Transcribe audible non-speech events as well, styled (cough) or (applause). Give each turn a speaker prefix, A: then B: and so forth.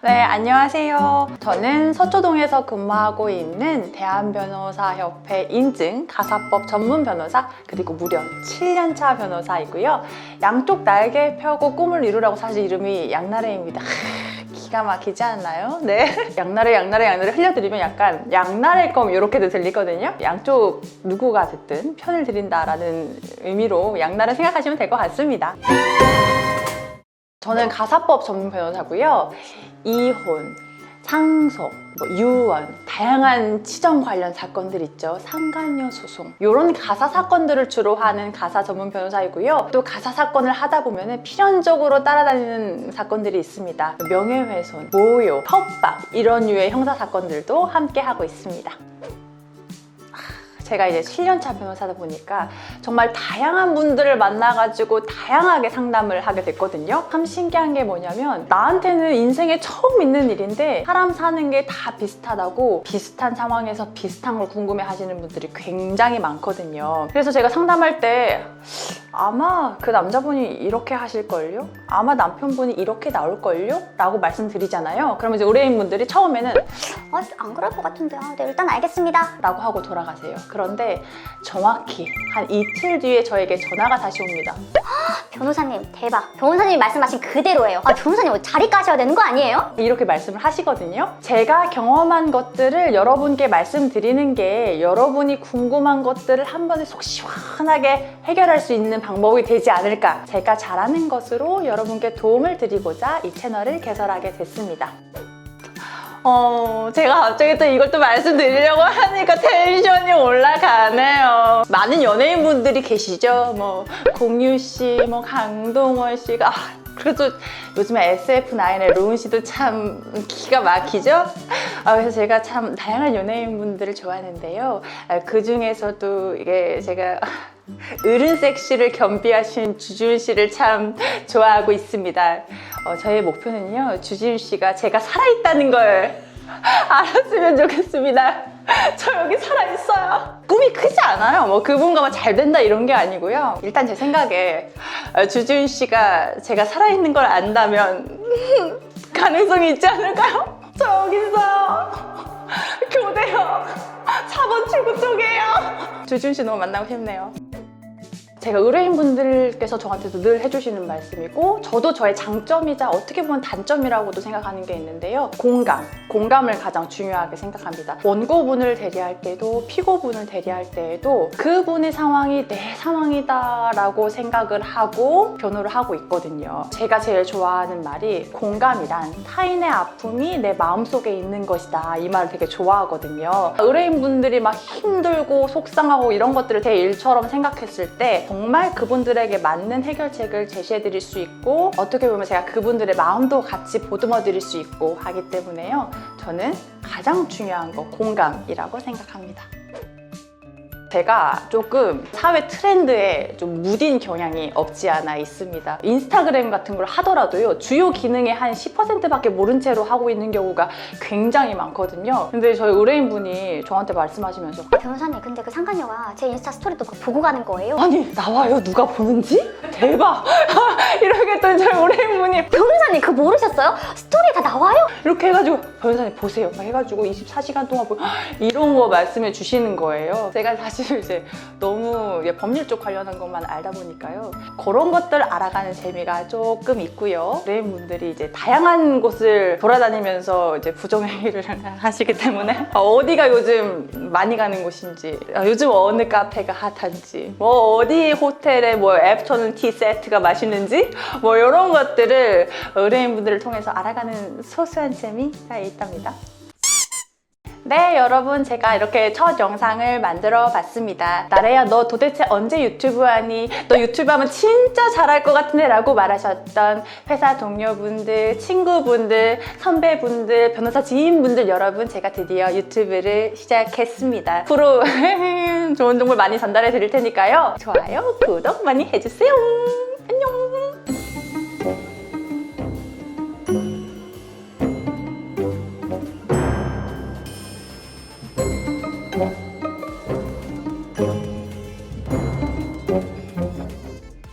A: 네, 안녕하세요. 저는 서초동에서 근무하고 있는 대한변호사협회 인증 가사법 전문 변호사 그리고 무려 7년차 변호사이고요. 양쪽 날개 펴고 꿈을 이루라고 사실 이름이 양나래입니다. (laughs) 기가 막히지 않나요? 네. 양나래, 양나래, 양나래 흘려드리면 약간 양나래 껌 이렇게도 들리거든요. 양쪽 누구가 됐든 편을 드린다라는 의미로 양나래 생각하시면 될 것 같습니다. 저는 가사법 전문 변호사고요. 이혼, 상속, 뭐 유언, 다양한 치정 관련 사건들 있죠. 상간녀 소송. 이런 가사 사건들을 주로 하는 가사 전문 변호사이고요. 또 가사 사건을 하다 보면 필연적으로 따라다니는 사건들이 있습니다. 명예훼손, 모욕, 협박 이런 류의 형사 사건들도 함께 하고 있습니다. 제가 이제 7년차 변호사다 보니까 정말 다양한 분들을 만나가지고 다양하게 상담을 하게 됐거든요. 참 신기한 게 뭐냐면 나한테는 인생에 처음 있는 일인데 사람 사는 게 다 비슷하다고 비슷한 상황에서 비슷한 걸 궁금해 하시는 분들이 굉장히 많거든요. 그래서 제가 상담할 때 아마 그 남자분이 이렇게 하실걸요? 아마 남편분이 이렇게 나올걸요? 라고 말씀드리잖아요. 그러면 이제 의뢰인분들이 처음에는
B: 어, 안 그럴 것 같은데. 아, 네, 일단 알겠습니다.
A: 라고 하고 돌아가세요. 그런데 정확히 한 이틀 뒤에 저에게 전화가 다시 옵니다. (gasps)
B: 변호사님, 대박. 변호사님이 말씀하신 그대로예요. 아, 변호사님 자리 까셔야 되는 거 아니에요?
A: 이렇게 말씀을 하시거든요. 제가 경험한 것들을 여러분께 말씀드리는 게 여러분이 궁금한 것들을 한 번에 속 시원하게 해결할 수 있는 방법이 되지 않을까. 제가 잘하는 것으로 여러분께 도움을 드리고자 이 채널을 개설하게 됐습니다. 어, 제가 갑자기 또 이걸 또 말씀드리려고 하니까 텐션이 올라가네요. 많은 연예인분들이 계시죠. 뭐, 공유 씨, 뭐, 강동원 씨가. 아, 그래도 요즘에 SF9의 로운 씨도 참 기가 막히죠? 아, 그래서 제가 참 다양한 연예인분들을 좋아하는데요. 아, 그 중에서도 이게 제가 어른 섹시를 겸비하신 주준 씨를 참 좋아하고 있습니다. 어, 저의 목표는요, 주준 씨가 제가 살아있다는 걸 알았으면 좋겠습니다. 저 여기 살아있어요. 꿈이 크지 않아요. 뭐 그분과만 잘 된다 이런 게 아니고요. 일단 제 생각에 어, 주준 씨가 제가 살아있는 걸 안다면 가능성이 있지 않을까요? 저 여기 있어요. 교대요. 4번 출구 쪽이에요. 주준 씨 너무 만나고 싶네요. 제가 의뢰인분들께서 저한테도 늘 해주시는 말씀이고 저도 저의 장점이자 어떻게 보면 단점이라고도 생각하는 게 있는데요. 공감, 공감을 가장 중요하게 생각합니다. 원고분을 대리할 때도 피고분을 대리할 때에도 그분의 상황이 내 상황이다 라고 생각을 하고 변호를 하고 있거든요. 제가 제일 좋아하는 말이 공감이란 타인의 아픔이 내 마음속에 있는 것이다. 이 말을 되게 좋아하거든요. 의뢰인분들이 막 힘들고 속상하고 이런 것들을 제 일처럼 생각했을 때 정말 그분들에게 맞는 해결책을 제시해 드릴 수 있고 어떻게 보면 제가 그분들의 마음도 같이 보듬어 드릴 수 있고 하기 때문에요. 저는 가장 중요한 거 공감이라고 생각합니다. 제가 조금 사회 트렌드에 좀 무딘 경향이 없지 않아 있습니다. 인스타그램 같은 걸 하더라도요, 주요 기능의 한 10%밖에 모른 채로 하고 있는 경우가 굉장히 많거든요. 근데 저희 의뢰인분이 저한테 말씀하시면서
B: 아, 변호사님, 근데 그 상간녀가 제 인스타 스토리도 그거 보고 가는 거예요?
A: 아니, 나와요? 누가 보는지? 대박! (laughs) 이렇게 했더니 저희 의뢰인분이
B: 변호사님 그거 모르셨어요? 스토리에 다 나와요?
A: 이렇게 해가지고 변호사님 보세요. 막 해가지고 24시간 동안 보 (gasps) 이런 거 말씀해 주시는 거예요. 제가 사실 이제 너무 법률 쪽 관련한 것만 알다 보니까요. 그런 것들 알아가는 재미가 조금 있고요. 의뢰인분들이 이제 다양한 곳을 돌아다니면서 이제 부정행위를 (laughs) 하시기 때문에 어디가 요즘 많이 가는 곳인지 아, 요즘 어느 카페가 핫한지 뭐 어디 호텔에 뭐 애프터눈 티 세트가 맛있는지 뭐 이런 것들을 의뢰인분들을 통해서 알아가는 소소한 재미가 있답니다. 네, 여러분 제가 이렇게 첫 영상을 만들어 봤습니다. 나래야 너 도대체 언제 유튜브 하니? 너 유튜브 하면 진짜 잘할 것 같은데 라고 말하셨던 회사 동료분들, 친구분들, 선배분들, 변호사 지인분들 여러분 제가 드디어 유튜브를 시작했습니다. 앞으로 (laughs) 좋은 정보 많이 전달해 드릴 테니까요. 좋아요, 구독 많이 해주세요. 안녕! Thank you.